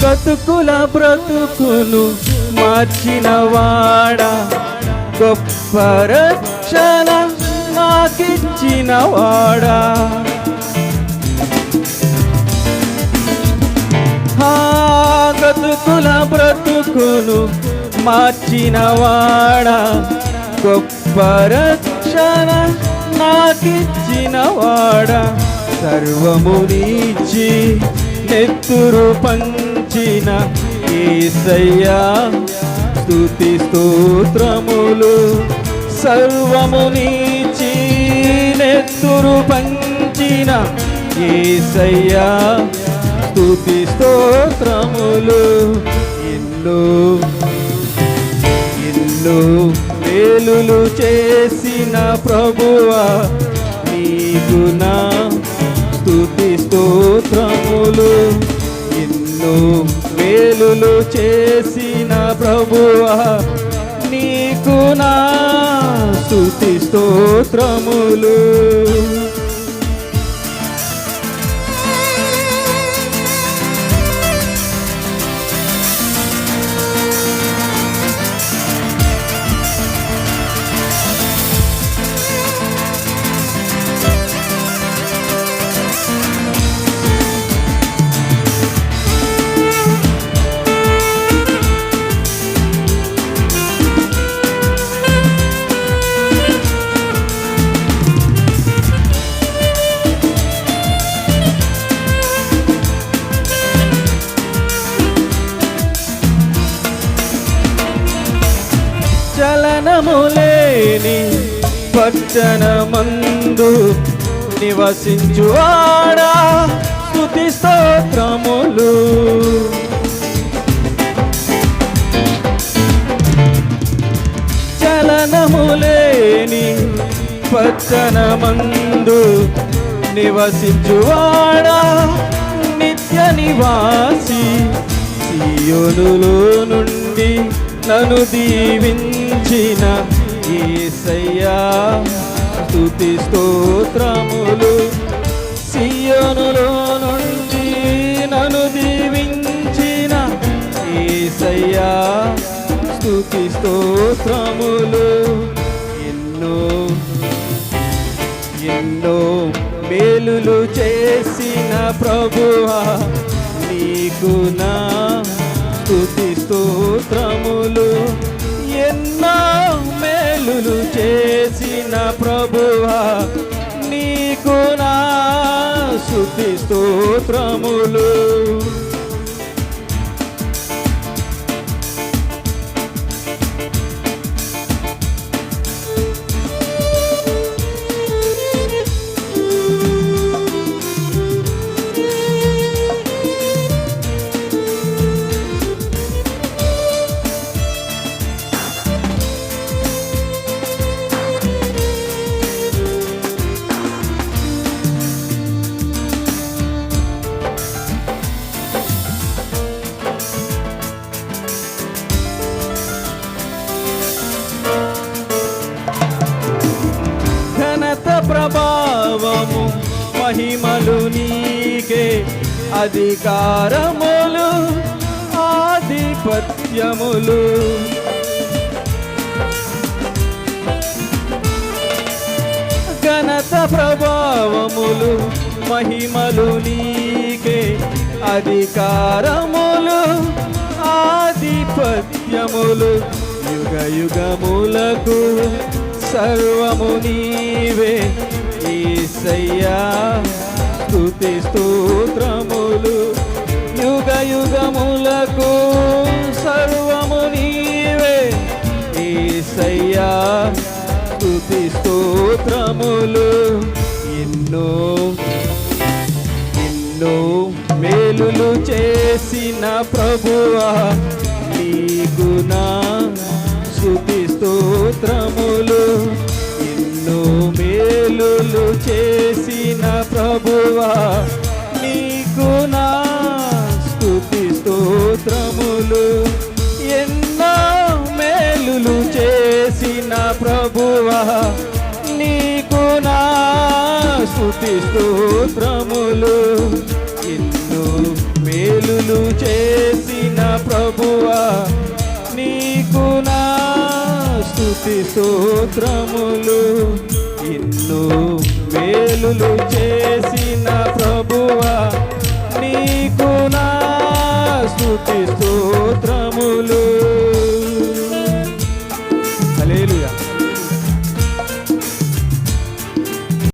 బ్రతుకుల బ్రతుకులు మార్చిన వాడ గొప్ప రక్షణ నాకిచ్చిన వాడా ఆ బ్రతుకుల బ్రతుకులు మార్చిన వాడా గొప్ప రక్షణ నాకిచ్చిన వాడా సర్వము నీచి నెత్తురు పంచిన ఏసయ్యా స్తుతి స్తోత్రములు. సర్వము నీచి నెత్తురు పంచిన ఏసయ్యా స్తుతి స్తోత్రములు. ఇల్లు ఇల్లు మేలులు చేసిన ప్రభువా నీకు నా స్తుతి స్తోత్రములు. ఇల్లు మేలులు చేసిన ప్రభువా నీకు నా స్తుతి స్తోత్రములు. చలనము లేని పట్టణమందు నివసించువాడా? స్థుతి స్తోత్రములు. చలనము లేని పట్టణమందు నివసించువాడా? నిత్య నివాసి సియోనులో నుండి నన్ను దీవించిన ఏసయ్యా స్థుతి స్తోత్రములు. సియోనులో నుండి నన్ను దీవించిన ఏసయ్యా స్థుతి స్తోత్రములు. ఎన్నో ఎన్నో మేలులు చేసిన ప్రభువా నీకు నా స్థుతి స్తోత్రములు. మేలు చేసిన ప్రభువా నీకు నా స్తుతి స్తోత్రములు. మహిమలు నీకే అధికారములు ఆధిపత్యములు. ఘనత ప్రభావములు మహిమలు నీకే అధికారములు ఆధిపత్యములు. యుగ యుగములకు సర్వము నీవే ఈసయ్యా స్తుతి స్తోత్రములు యుగ యుగములకు సర్వము నీవే. ఈసయ్యా స్తుతి స్తోత్రములు ఎన్నో ఎన్నో మేలులు చేసిన ప్రభువా. నీకు నా స్తుతి స్తోత్రములు ఎన్నో మేలులు చేసి ప్రభువా నీకు నా స్థుతి స్తోత్రములు. ఎన్నో మేలులు చేసిన ప్రభువా నీకు నా స్థుతి స్తోత్రములు. ఎన్నో మేలులు చేసిన ప్రభువా నీకు నా స్థుతి స్తోత్రములు. ఎన్నో మేలులు చేసిన ప్రభువా.